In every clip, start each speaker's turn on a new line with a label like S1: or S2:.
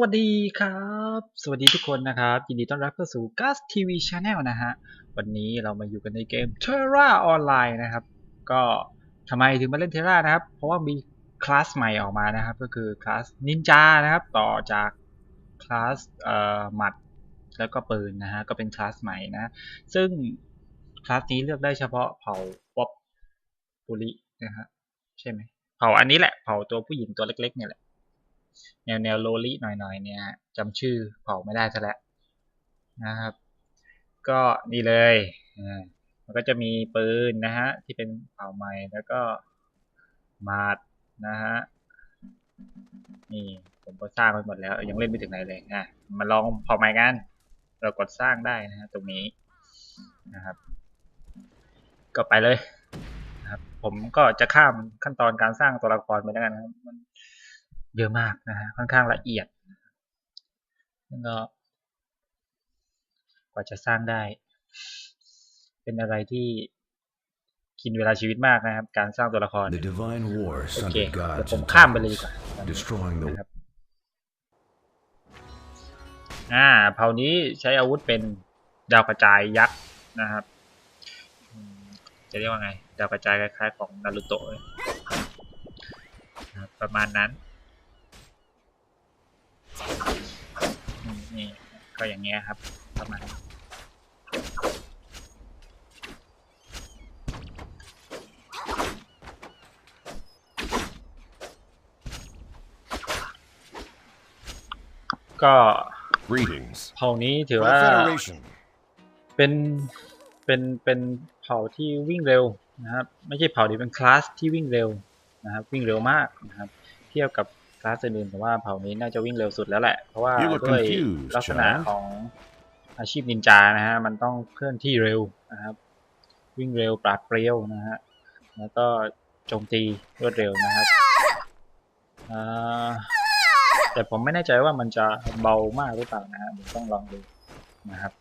S1: สวัสดีครับ สวัสดีทุกคนนะครับ ยินดีต้อนรับเข้าสู่ Gas TV Channel นะฮะ วันนี้เรามาอยู่กันในเกม Terra Online นะครับ ก็ทำไมถึงมาเล่น Terra นะครับ เพราะว่ามีคลาสใหม่ออกมานะครับ ก็คือคลาสนินจานะครับ ต่อจากคลาสเอ่อหมัดแล้วก็ปืนนะฮะ ก็เป็นคลาสใหม่นะ ซึ่งคลาสนี้เลือกได้เฉพาะเผ่าป๊อปปุรินะฮะใช่ไหมเผ่าอันนี้แหละ เผ่าตัวผู้หญิงตัวเล็กๆเนี่ยแหละ แนวแนวโลลิหน่อยๆเนี่ยจำชื่อเผาไม่ได้ซะแล้วนะครับ ก็นี่เลยอ่ามันก็จะมีปืนนะฮะที่เป็นเผาใหม่แล้วก็มาดนะฮะนี่ผมก็สร้างไปหมดแล้ว ยังเล่นไม่ถึงไหนเลยอะมาลองเผาใหม่กัน เรากดสร้างได้นะฮะตรงนี้นะครับ ก็ไปเลยนะครับผมก็จะข้ามขั้นตอนการสร้างตัวละครไปแล้วกันครับ มัน เยอะมากนะฮะค่อนข้างละเอียดแล้วก็กว่าจะสร้างได้ เป็นอะไรที่กินเวลาชีวิตมากนะครับ การสร้างตัวละคร
S2: The divine war
S1: โอเค
S2: sundered
S1: เดี๋ยว
S2: gods
S1: ผม
S2: and
S1: ข้ามไปเลยดี
S2: titans,
S1: กว่าตอนนี้
S2: destroying the
S1: นะครับอ่าเผ่านี้ใช้อาวุธเป็นดาวกระจายยักษ์นะครับอืมจะเรียกว่าไง ดาวกระจายคล้ายๆของนารูโตะเลยนะครับประมาณนั้นอืม นี่ก็อย่างเงี้ยครับ ประมาณนั้นก็
S2: Greetings.
S1: เผ่านี้ถือ
S2: My
S1: ว่า
S2: Federation.
S1: เป็นเป็นเป็นเผ่าที่วิ่งเร็วนะครับ ไม่ใช่เผ่าที่เป็นคลาสที่วิ่งเร็วนะครับ วิ่งเร็วมากนะครับ เทียบกับคลาสอื่นๆแต่ว่าเผ่านี้น่าจะวิ่งเร็วสุดแล้วแหละ เพราะว่า
S2: You look
S1: ด้วย
S2: confused,
S1: ลักษณะ
S2: child.
S1: ของอาชีพนินจานะฮะ มันต้องเคลื่อนที่เร็วนะครับ วิ่งเร็วปราดเปรียวนะฮะ แล้วก็โจมตีรวดเร็วนะครับอ่าแต่ผมไม่แน่ใจว่ามันจะเบามากหรือเปล่านะฮะเดี๋ยวต้องลองดูนะครับ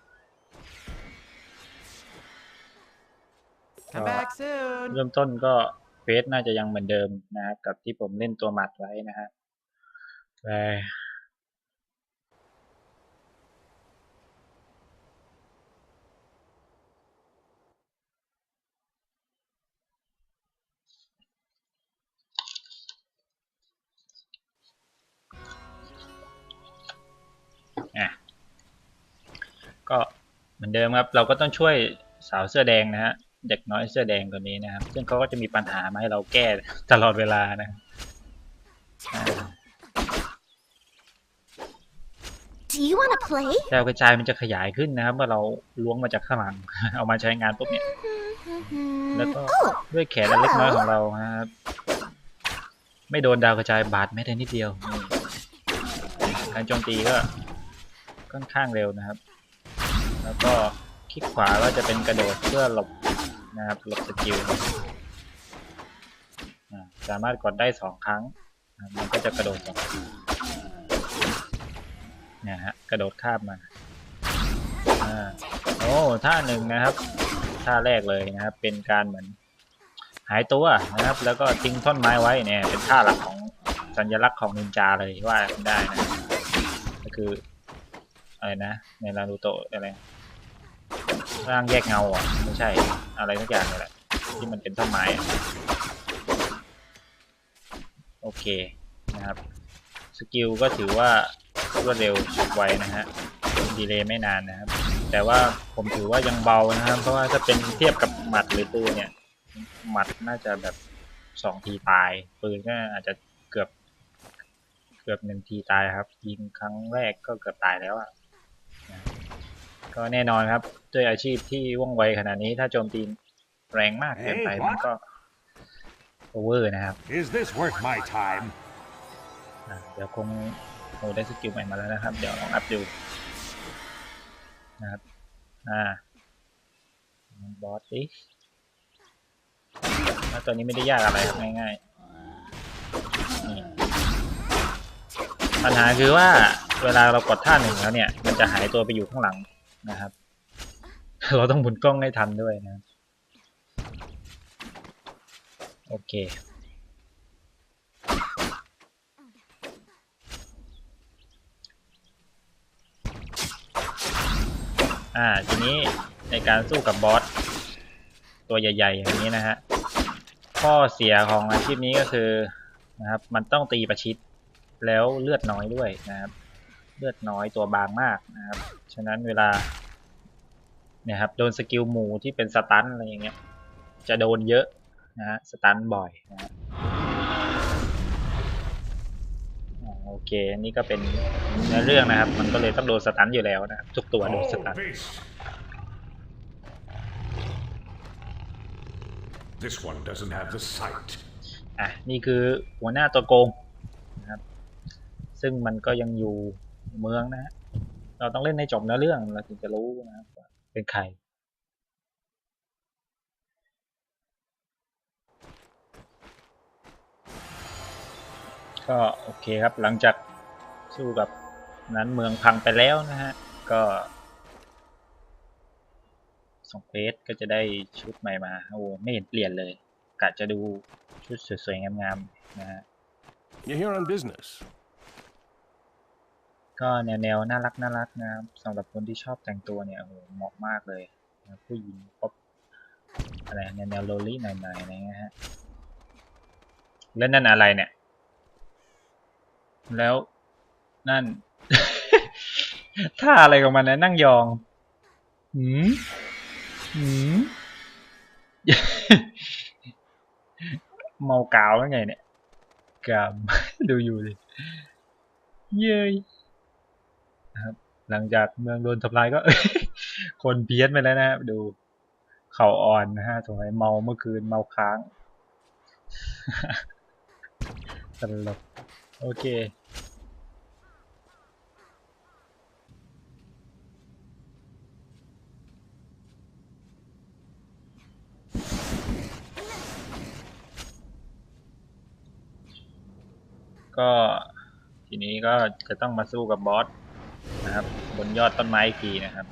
S3: Come back soon.
S1: เริ่มต้นก็เฟสน่าจะยังเหมือนเดิมนะครับกับที่ผมเล่นตัวหมัดไว้นะฮะ แต่อะก็เหมือนเดิมครับเราก็ต้องช่วยสาวเสื้อแดงนะฮะเด็กน้อยเสื้อแดงคนนี้นะครับ ซึ่งเขาก็จะมีปัญหามาให้เราแก้ตลอดเวลานะอ่า
S4: Do you want to play?
S1: ดาวกระจายมันจะขยายขึ้นนะครับ เมื่อเราล้วงมาจากข้างหลัง เอามาใช้งานปุ๊บเนี่ย แล้วก็
S4: Oh,
S1: ด้วยแขนอันเล็กน้อยของเรานะครับ ไม่โดนดาวกระจายบาดแม้แต่นิดเดียวนี่การโจมตีก็ค่อนข้างเร็วนะครับ แล้วก็คลิกขวาก็จะเป็นกระโดดเพื่อหลบนะครับหลบสกิลอ่าสามารถกดได้สองครั้งอ่ามันก็จะกระโดดสองที เนี่ยฮะกระโดดข้ามมาอ่าโอ้ท่าหนึ่งนะครับ ท่าแรกเลยนะครับ เป็นการเหมือนหายตัวนะครับ แล้วก็ทิ้งท่อนไม้ไว้เนี่ย เป็นท่าหลักของสัญลักษณ์ของนินจาเลยว่าได้นะก็คืออะไรนะในนารูโตะอะไรร่างแยกเงาอะไม่ใช่อะไรทุกอย่างเลยแหละที่มันเป็นท่อนไม้โอเคนะครับ สกิลก็ถือว่า รวดเร็วฉับไวนะฮะดีเลย์ไม่นานนะครับ แต่ว่าผมถือว่ายังเบานะครับ เพราะว่าถ้าเป็นเทียบกับหมัดหรือปืนเนี่ย หมัดน่าจะแบบสองทีตาย ปืนก็อาจจะเกือบ เกือบหนึ่งทีตายครับ ยิงครั้งแรกก็เกือบตายแล้วอะนะก็แน่นอนครับ ด้วยอาชีพที่ว่องไวขนาดนี้ถ้าโจมตีแรงมากเกินไป
S5: Hey,
S1: มันก็โอเวอร์นะครับ
S5: Is this worth my time?
S1: อะเดี๋ยวคง โอ้ได้สกิลใหม่มาแล้วนะครับ เดี๋ยวลองอัพดูนะครับ อ่าบอสดิแล้วตัวนี้ไม่ได้ยากอะไรครับง่ายๆนี่ปัญหาคือว่าเวลาเรากดท่าหนึ่งแล้วเนี่ย มันจะหายตัวไปอยู่ข้างหลังนะครับ เราต้องหมุนกล้องให้ทันด้วยนะ โอเค อ่าทีนี้ในการสู้กับบอสตัวใหญ่ๆอย่างนี้นะฮะข้อเสียของอาชีพนี้ก็คือนะครับ มันต้องตีประชิดแล้วเลือดน้อยด้วยนะครับ เลือดน้อยตัวบางมากนะครับ ฉะนั้นเวลาเนี่ยครับโดนสกิลหมูที่เป็นสตันอะไรอย่างเงี้ยจะโดนเยอะนะฮะสตันบ่อยนะครับ เคอันนี้ก็เป็นเนื้อเรื่องนะครับ มันก็เลยต้องโดนสตันอยู่แล้วนะครับทุกตัวโดนส
S5: Oh,
S1: ตัน
S5: beast. This one doesn't have the sight.
S1: อะ นี่คือหัวหน้าตัวโกงนะครับ ซึ่งมันก็ยังอยู่เมืองนะฮะเราต้องเล่นให้จบเนื้อเรื่องเราถึงจะรู้นะครับว่าเป็นใคร ก็โอเคครับหลังจากสู้กับนั้นเมืองพังไปแล้วนะฮะ ก็ส่งเควสก็จะได้ชุดใหม่มาโอ้ไม่เห็นเปลี่ยนเลยกะจะดูชุดสวยๆงามๆนะฮะ
S2: You're here on business.
S1: ก็แนวๆน่ารักน่ารักนะครับสำหรับคนที่ชอบแต่งตัวเนี่ยโอ้โหเหมาะมากเลยนะผู้หญิงป๊อปอะไรแนวแนวโลลี่หน่อยๆอะไรเงี้ยฮะแล้วนั่นอะไรเนี่ย แล้ว นั่น ท่าอะไรของมันนะนั่งยองหืมหืมเมากาวแล้วไงเนี่ยกามดูอยู่ดิเย้ยนะครับ หลังจากเมืองโดนทำลายก็ คนเพี้ยนไปแล้วนะครับดูเข่าอ่อนนะฮะสงสัยเมาเมื่อคืนเมาค้างตลกโอเค ก็ทีนี้ก็จะต้องมาสู้กับบอสนะครับ บนยอดต้นไม้อีกทีนะครับ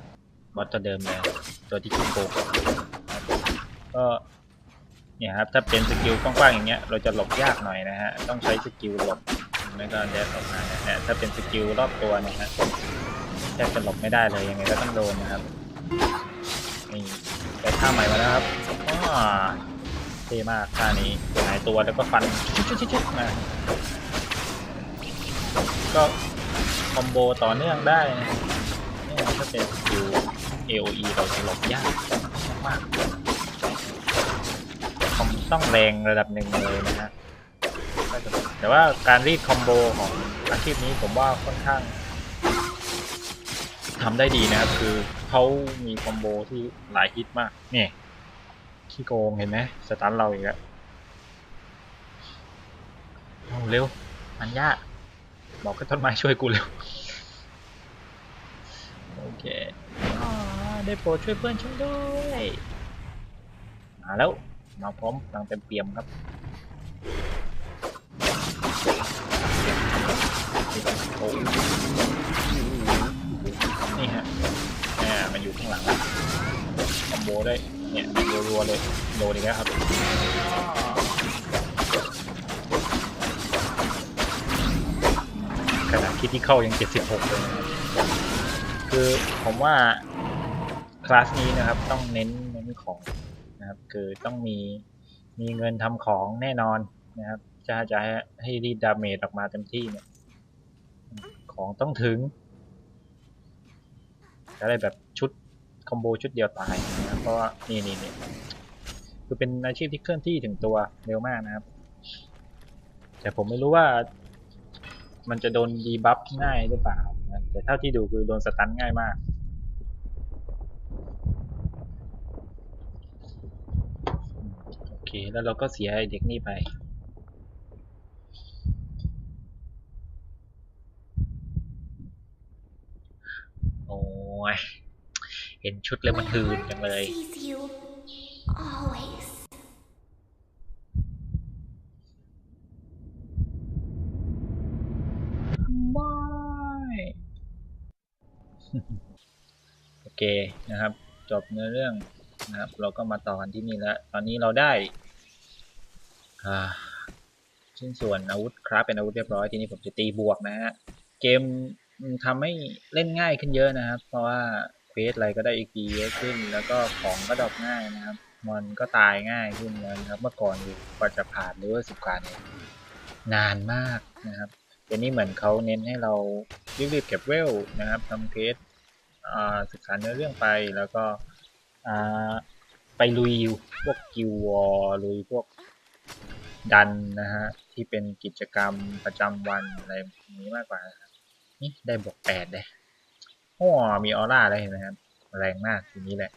S1: บอสตัวเดิมเลยตัวที่ขี้โกงครับก็เนี่ยครับถ้าเป็นสกิลกว้างๆอย่างเงี้ยเราจะหลบยากหน่อยนะฮะต้องใช้สกิลหลบไม่ก็เดสออกมาเนี่ยถ้าเป็นสกิลรอบตัวนี่ยฮะแทบจะหลบไม่ได้เลยยังไงก็ต้องโดนนะครับนี่ได้ท่าใหม่มาแล้วครับอ้เท่มากท่านี้หายตัวแล้วก็ฟันชุดๆๆๆมา ก็คอมโบต่อเนื่องได้นะนี่ถ้าเป็นสกิล AOE เราจะหลบยากมากคอมต้องแรงระดับหนึ่งเลยนะฮะแต่ว่าการรีดคอมโบของอาชีพนี้ผมว่าค่อนข้างทำได้ดีนะครับ คือเขามีคอมโบที่หลายฮิตมากนี่ขี้โกงเห็นไหมสตันเราอีกแล้วเอาเร็วมันยาก บอกให้ต้นไม้ช่วยกูเร็วโอเคได้โปรดช่วยเพื่อนฉันด้วยมาแล้วมาพร้อมพลังเต็มเปี่ยมครับโอ้นี่ฮะอ่ามันอยู่ข้างหลังคอมโบได้เนี่ยรัวๆเลยโดนอีกแล้วครับ คิดที่เข้ายัง76เลยนะครับคือผมว่าคลาสนี้นะครับต้องเน้นเน้นของนะครับคือต้องมีมีเงินทำของแน่นอนนะครับจะจะให้ให้รีดดาเมจออกมาเต็มที่เนี่ยของต้องถึงจะได้แบบชุดคอมโบชุดเดียวตายนะเพราะว่านี่นี่นี่คือเป็นอาชีพที่เคลื่อนที่ถึงตัวเร็วมากนะครับ แต่ผมไม่รู้ว่า มันจะโดนดีบัฟง่ายหรือเปล่า แต่เท่าที่ดูคือโดนสตันง่ายมาก โอเค แล้วเราก็เสียเด็กนี่ไปโอ้ย เห็นชุดแล้ว
S4: My
S1: มันฮืนจังเลย
S4: sees you always.
S1: ไม่ โอ เคนะครับ จบเนื้อเรื่องนะครับ เราก็มาต่อกันที่นี่แล้ว ตอนนี้เราได้ชิ้นส่วนอาวุธครับเป็นอาวุธเรียบร้อย ทีนี้ผมจะตีบวกนะฮะ เกมทำให้เล่นง่ายขึ้นเยอะนะครับ เพราะว่าเควสอะไรก็ได้ XP เยอะขึ้น แล้วก็ของก็ดรอปง่ายนะครับ มันก็ตายง่ายขึ้นแล้วนะครับ เมื่อก่อนอยู่กว่าจะผ่านเลเวลสิบกาเนี่ยนานมากนะครับเดี๋ยวนี้เหมือนเขาเน้นให้เรารีบๆเก็บเวลนะครับทำเควส ศึกษาเนื้อเรื่องไปแล้วก็ไปลุยพวกกิววอลลุยพวกดันนะฮะที่เป็นกิจกรรมประจำวันอะไรแบบนี้มากกว่านะนี่ได้บวกแปดเลยโอ้มีออร่าได้เห็นไหมครับแรงมากทีนี้แหละ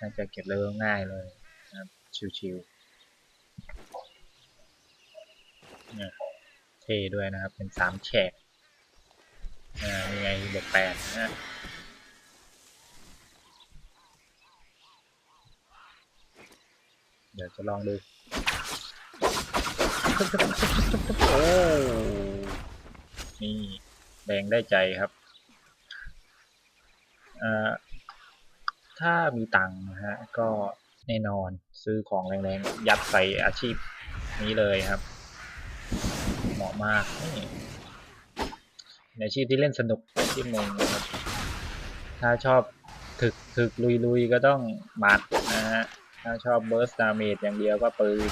S1: น่าจะเก็บเลเวลง่ายเลยนะครับชิวๆเนี่ยเท่ด้วยนะครับเป็นสามแฉกอ่านี่ไงบวกแปดนะฮะ เดี๋ยวจะลองดูโอ้นี่แดงได้ใจครับอ่อถ้ามีตังค์นะฮะก็แน่นอนซื้อของแรงๆ ยัดใส่อาชีพนี้เลยครับ เหมาะมากนี่นอาชีพที่เล่นสนุกอาชีพหนึ่งครับ ถ้าชอบถึกถึกลุยลุยก็ต้องหมัดนะฮะ ถ้าชอบเบิร์สดาเมจอย่างเดียวก็ปืน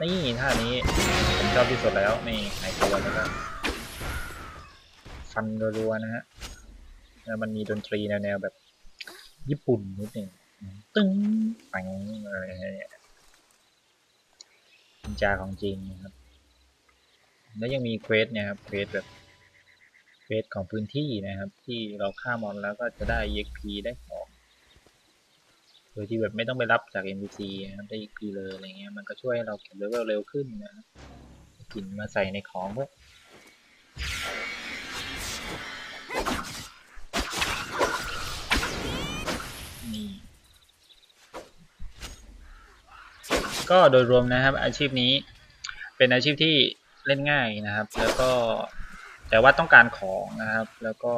S1: นี่ท่านี้ผมชอบที่สุดแล้ว นี่หายตัวแล้วก็ฟันรัวๆนะฮะ แล้วมันมีดนตรีแนวๆแบบ ญี่ปุ่นนิดหนึ่งตึ้งปังอะไรเนี่ยนินจาของจริงนะครับ แล้วยังมีเควสเนี่ยครับ เควสแบบเควสของพื้นที่นะครับ ที่เราฆ่ามอนแล้วก็จะได้ EXP ได้ข โดยที่แบบไม่ต้องไปรับจาก NPC นะครับได้ EXP เลยอะไรเงี้ยมันก็ช่วยให้เราเก็บเลเวลเร็วขึ้นนะกินมาใส่ในของเพื่อนี่ก็โดยรวมนะครับ อาชีพนี้เป็นอาชีพที่เล่นง่ายนะครับ แล้วก็แต่ว่าต้องการของนะครับ แล้วก็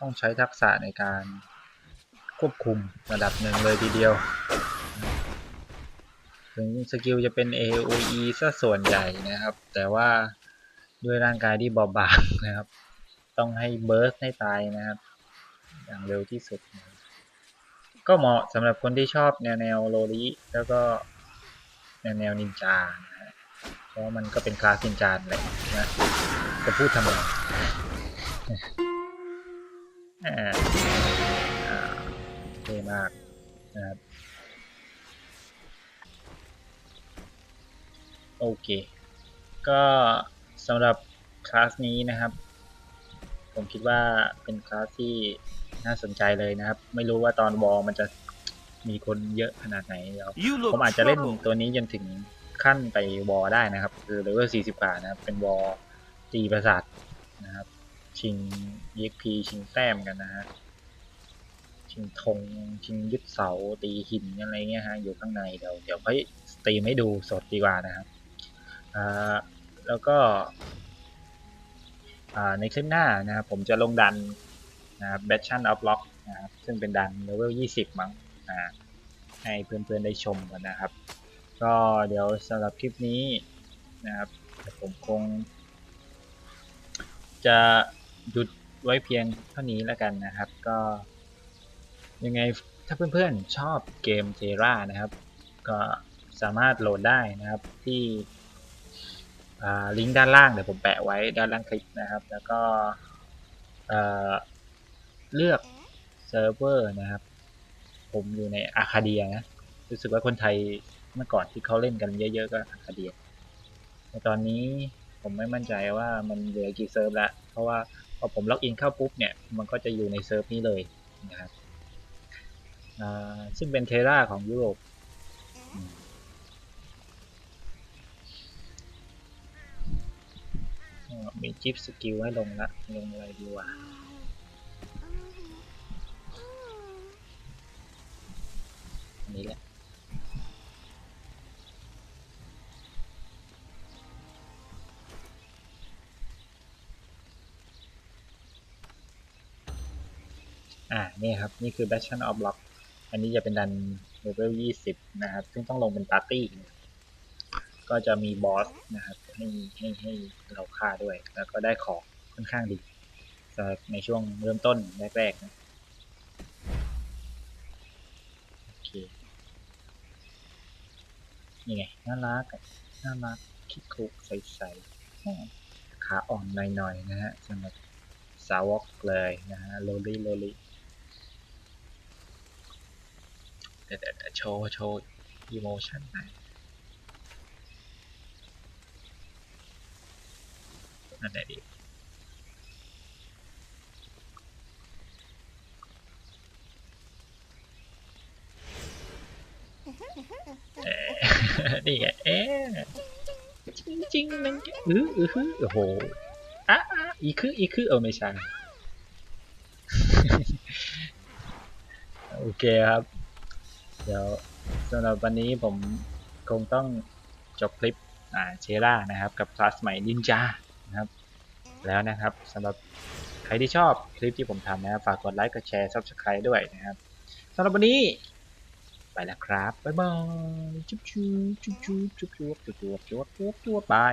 S1: ต้องใช้ทักษะในการ ควบคุมระดับหนึ่งเลยทีเดียว ถึงสกิลจะเป็น AOE ซะส่วนใหญ่นะครับ แต่ว่าด้วยร่างกายที่บอบบางนะครับ ต้องให้เบิร์สให้ตายนะครับ อย่างเร็วที่สุดนะก็เหมาะสำหรับคนที่ชอบแนวแนวโรลิแล้วก็แนวแนวนินจานะฮะเพราะมันก็เป็นคลาสนินจาแหละนะ จะพูดทำไมอ่า มากนะครับโอเค ก็สำหรับคลาสนี้นะครับ ผมคิดว่าเป็นคลาสที่น่าสนใจเลยนะครับ ไม่รู้ว่าตอนวอลมันจะมีคนเยอะขนาดไหนเดี๋ยว
S2: You
S1: ผม
S2: look
S1: อาจจะเล่น
S2: troubled.
S1: ตัวนี้จนถึงขั้นไปวอลได้นะครับ คือเลเวล40กว่านะครับ เป็นวอลตีประสาทนะครับ ชิง EXP ชิงแต้มกันนะฮะ ชิงธงชิงยึดเสาตีหินอะไรเงี้ยฮะอยู่ข้างในเดี๋ยวเดี๋ยวค่อยสตรีมให้ดูสดดีกว่านะครับอ่าแล้วก็อ่าในคลิปหน้านะครับผมจะลงดันนะครับ b a t c h a n of Lock นะครับซึ่งเป็นดันเลเวล 20 มั้งอ่าให้เพื่อนๆได้ชมกันนะครับ ก็เดี๋ยวสำหรับคลิปนี้นะครับผมคง จะหยุดไว้เพียงเท่านี้แล้วกันนะครับ ก็ ยังไงถ้าเพื่อนๆชอบเกมเทรานะครับ ก็สามารถโหลดได้นะครับที่ลิงก์ด้านล่างเดี๋ยวผมแปะไว้ด้านล่างคลิปนะครับ แล้วก็เลือกเซิร์ฟเวอร์นะครับ ผมอยู่ในอาคาเดียนะ รู้สึกว่าคนไทยเมื่อก่อนที่เขาเล่นกันเยอะๆก็อาคาเดียแต่ตอนนี้ผมไม่มั่นใจว่ามันเหลือกี่เซิร์ฟแล้ว เพราะว่าพอผมล็อกอินเข้าปุ๊บเนี่ย มันก็จะอยู่ในเซิร์ฟนี้เลยนะครับ ซึ่งเป็นเทราของยุโรปมีจิปสกิลให้ลงละลงอะไรดีวะอันนี้แหละอ่า นี่ครับ นี่คือ Bastion of Block อันนี้จะเป็นดันเลเวล20นะครับ ซึ่งต้องลงเป็นปาร์ตี้ ก็จะมีบอสนะครับให้ให้ให้เราฆ่าด้วย แล้วก็ได้ของค่อนข้างดีแต่ในช่วงเริ่มต้นแรกๆนะโอเคนี่ไงน่ารักน่ารักคิดคุกใสๆขาอ่อนหน่อยๆนะฮะสำหรับสาวกเลยนะฮะโลลี่โลลี่ เดี๋ยวโชว์โชว์อีโมชั่นหน่อยนั่นแหละดีเอ๊ะนี่ไงเอ๊จริงจริงๆนั่นอืออือฮึโอ้โหอะอะอีคืออีคือเออไม่ใช่โอเคครับ เดี๋ยวสำหรับวันนี้ผมคงต้องจบคลิปเชล่านะครับ กับคลาสใหม่นินจานะครับแล้วนะครับสำหรับใครที่ชอบคลิปที่ผมทำนะครับฝากกดไลค์กดแชร์ subscribe ด้วยนะครับสำหรับวันนี้ไปแล้วครับ บ๊ายบาย จุ๊บจุ๊บจุ๊บจุ๊บจุ๊บจุ๊บจุ๊บจุ๊บจุ๊บจุ๊บจุ๊บบาย